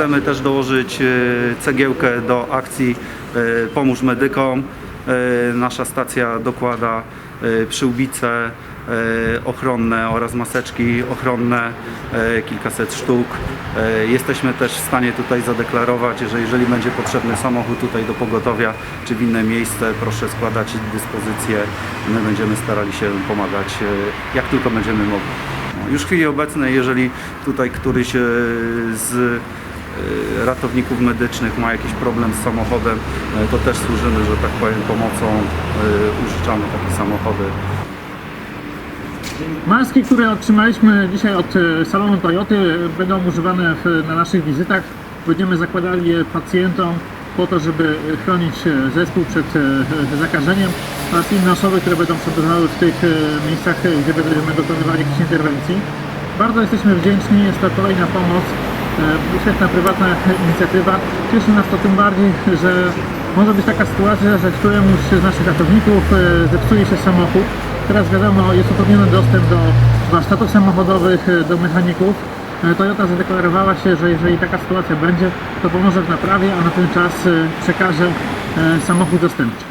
chcemy też dołożyć e, cegiełkę do akcji e, Pomóż Medykom. E, Nasza stacja dokłada przyłbice ochronne oraz maseczki ochronne, kilkaset sztuk. Jesteśmy też w stanie tutaj zadeklarować, że jeżeli będzie potrzebny samochód tutaj do pogotowia czy w inne miejsce, proszę składać dyspozycję. My będziemy starali się pomagać jak tylko będziemy mogli. No, Już w chwili obecnej, jeżeli tutaj któryś z ratowników medycznych ma jakiś problem z samochodem, e, to też służymy, że tak powiem, pomocą, e, użyczamy takie samochody. Maski, które otrzymaliśmy dzisiaj od e, salonu Toyoty będą używane w, na naszych wizytach. Będziemy zakładali je pacjentom po to, żeby chronić zespół przed zakażeniem oraz inne osoby, które będą przebywały w tych miejscach, gdzie będziemy dokonywali jakichś interwencji. Bardzo jesteśmy wdzięczni, jest to kolejna pomoc, e, świetna prywatna inicjatywa. Cieszy nas to tym bardziej, że może być taka sytuacja, że któremuś z naszych ratowników e, zepsuje się samochód. Teraz wiadomo, jest uprawniony dostęp do warsztatów samochodowych, e, do mechaników. E, Toyota zadeklarowała się, że jeżeli taka sytuacja będzie, to pomoże w naprawie, a na ten czas e, przekaże e, samochód zastępczy.